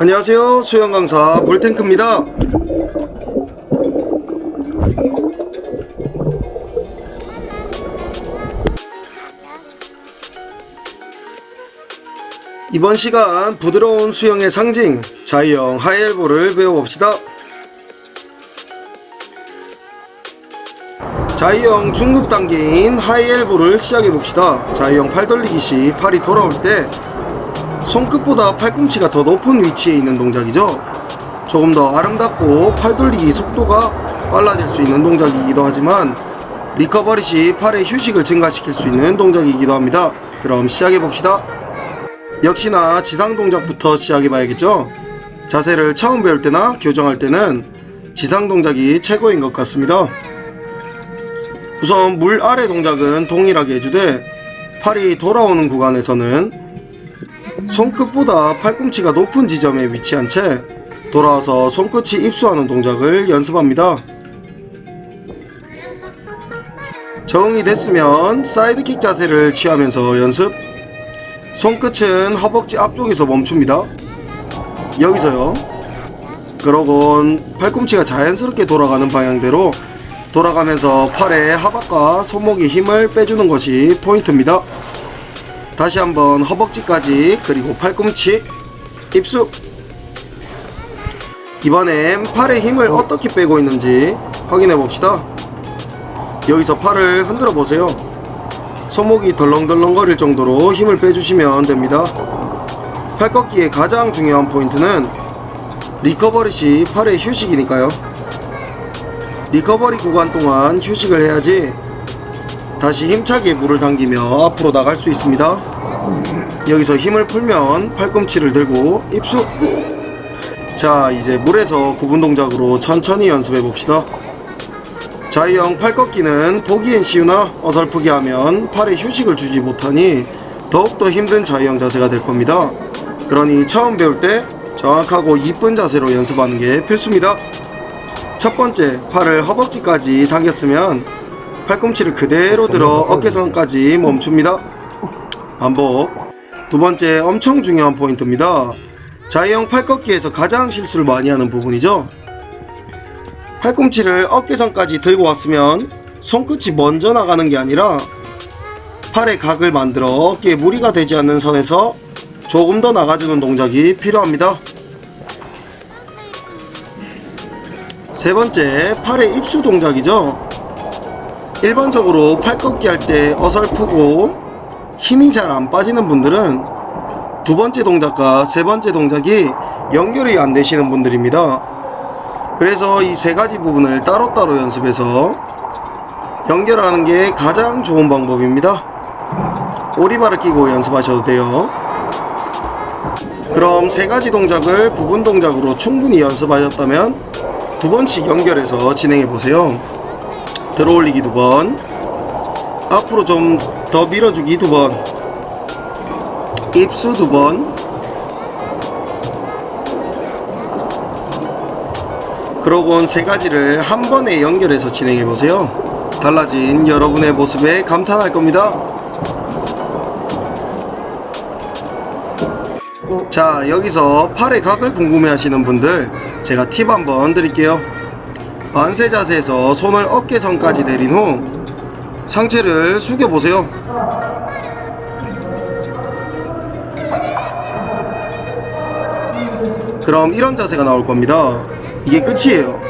안녕하세요. 수영 강사 볼탱크입니다. 이번 시간 부드러운 수영의 상징 자이형 하이엘보를 배워봅시다. 자이형 중급 단계인 하이엘보를 시작해봅시다. 자이형 팔 돌리기 시 팔이 돌아올 때 손끝보다 팔꿈치가 더 높은 위치에 있는 동작이죠. 조금 더 아름답고 팔 돌리기 속도가 빨라질 수 있는 동작이기도 하지만 리커버리 시 팔의 휴식을 증가시킬 수 있는 동작이기도 합니다. 그럼 시작해 봅시다. 역시나 지상 동작부터 시작해 봐야겠죠. 자세를 처음 배울 때나 교정할 때는 지상 동작이 최고인 것 같습니다. 우선 물 아래 동작은 동일하게 해주되 팔이 돌아오는 구간에서는 손끝보다 팔꿈치가 높은 지점에 위치한 채 돌아와서 손끝이 입수하는 동작을 연습합니다. 적응이 됐으면 사이드킥 자세를 취하면서 연습. 손끝은 허벅지 앞쪽에서 멈춥니다. 여기서요. 그러곤 팔꿈치가 자연스럽게 돌아가는 방향대로 돌아가면서 팔의 하박과 손목에 힘을 빼주는 것이 포인트입니다. 다시 한번 허벅지까지 그리고 팔꿈치 입수. 이번엔 팔에 힘을 어떻게 빼고 있는지 확인해 봅시다. 여기서 팔을 흔들어 보세요. 손목이 덜렁덜렁 거릴 정도로 힘을 빼주시면 됩니다. 팔 꺾기의 가장 중요한 포인트는 리커버리 시 팔의 휴식이니까요. 리커버리 구간 동안 휴식을 해야지 다시 힘차게 물을 당기며 앞으로 나갈 수 있습니다. 여기서 힘을 풀면 팔꿈치를 들고 입수. 자, 이제 물에서 구분 동작으로 천천히 연습해 봅시다. 자유형 팔 꺾기는 보기엔 쉬우나 어설프게 하면 팔에 휴식을 주지 못하니 더욱더 힘든 자유형 자세가 될 겁니다. 그러니 처음 배울 때 정확하고 이쁜 자세로 연습하는 게 필수입니다. 첫 번째, 팔을 허벅지까지 당겼으면 팔꿈치를 그대로 들어 어깨선까지 멈춥니다. 반복. 두 번째 엄청 중요한 포인트입니다. 자유형 팔꺾기에서 가장 실수를 많이 하는 부분이죠. 팔꿈치를 어깨선까지 들고 왔으면 손끝이 먼저 나가는 게 아니라 팔의 각을 만들어 어깨에 무리가 되지 않는 선에서 조금 더 나가주는 동작이 필요합니다. 세 번째, 팔의 입수 동작이죠. 일반적으로 팔 꺾기 할 때 어설프고 힘이 잘 안 빠지는 분들은 두 번째 동작과 세 번째 동작이 연결이 안 되시는 분들입니다. 그래서 이 세 가지 부분을 따로따로 연습해서 연결하는 게 가장 좋은 방법입니다. 오리발을 끼고 연습하셔도 돼요. 그럼 세 가지 동작을 부분 동작으로 충분히 연습하셨다면 두 번씩 연결해서 진행해 보세요. 들어올리기 두 번, 앞으로 좀 더 밀어주기 두 번, 입수 두 번, 그러곤 세 가지를 한 번에 연결해서 진행해 보세요. 달라진 여러분의 모습에 감탄할 겁니다. 자, 여기서 팔의 각을 궁금해 하시는 분들, 제가 팁 한번 드릴게요. 만세 자세에서 손을 어깨선까지 내린 후 상체를 숙여 보세요. 그럼 이런 자세가 나올 겁니다. 이게 끝이에요.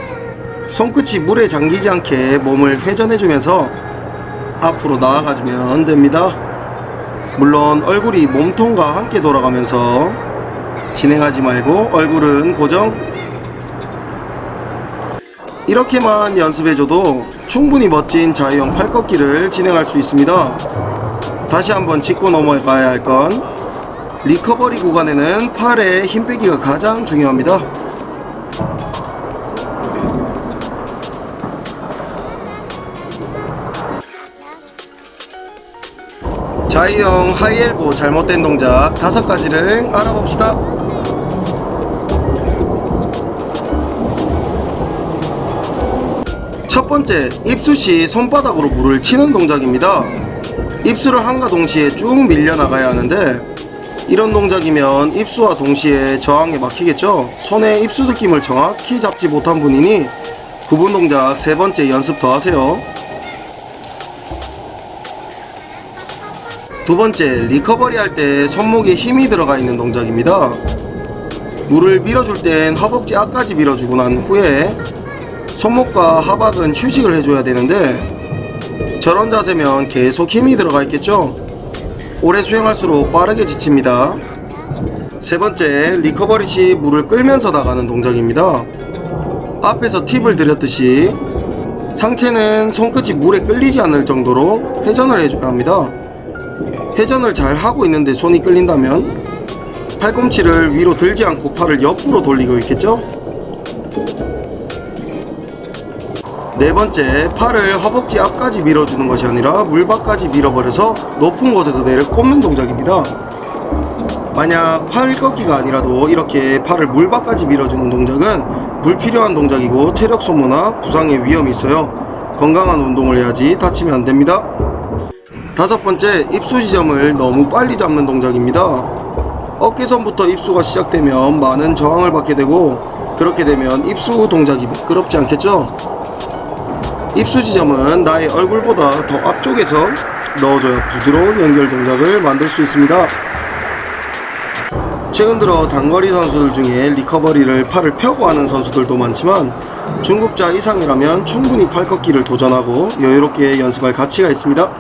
손끝이 물에 잠기지 않게 몸을 회전해주면서 앞으로 나아가주면 됩니다. 물론 얼굴이 몸통과 함께 돌아가면서 진행하지 말고 얼굴은 고정 이렇게만 연습해줘도 충분히 멋진 자유형 팔꺾기를 진행할 수 있습니다. 다시 한번 짚고 넘어가야 할 건 리커버리 구간에는 팔의 힘 빼기가 가장 중요합니다. 자유형 하이엘보 잘못된 동작 다섯 가지를 알아봅시다. 번째, 입수 시 손바닥으로 물을 치는 동작입니다. 입수를 한과 동시에 쭉 밀려 나가야 하는데 이런 동작이면 입수와 동시에 저항에 막히겠죠? 손에 입수 느낌을 정확히 잡지 못한 분이니 구분 동작 세 번째 연습 더 하세요. 두 번째, 리커버리 할 때 손목에 힘이 들어가 있는 동작입니다. 물을 밀어줄 땐 허벅지 앞까지 밀어주고 난 후에 손목과 하박은 휴식을 해줘야 되는데 저런 자세면 계속 힘이 들어가 있겠죠? 오래 수행할수록 빠르게 지칩니다. 세 번째, 리커버리 시 물을 끌면서 나가는 동작입니다. 앞에서 팁을 드렸듯이 상체는 손끝이 물에 끌리지 않을 정도로 회전을 해줘야 합니다. 회전을 잘 하고 있는데 손이 끌린다면 팔꿈치를 위로 들지 않고 팔을 옆으로 돌리고 있겠죠? 네 번째, 팔을 허벅지 앞까지 밀어주는 것이 아니라 물 밖까지 밀어버려서 높은 곳에서 내려 꽂는 동작입니다. 만약 팔 꺾기가 아니라도 이렇게 팔을 물 밖까지 밀어주는 동작은 불필요한 동작이고 체력 소모나 부상의 위험이 있어요. 건강한 운동을 해야지 다치면 안 됩니다. 다섯 번째, 입수 지점을 너무 빨리 잡는 동작입니다. 어깨선부터 입수가 시작되면 많은 저항을 받게 되고 그렇게 되면 입수 동작이 매끄럽지 않겠죠? 입수 지점은 나의 얼굴보다 더 앞쪽에서 넣어줘야 부드러운 연결 동작을 만들 수 있습니다. 최근 들어 단거리 선수들 중에 리커버리를 팔을 펴고 하는 선수들도 많지만 중급자 이상이라면 충분히 팔 꺾기를 도전하고 여유롭게 연습할 가치가 있습니다.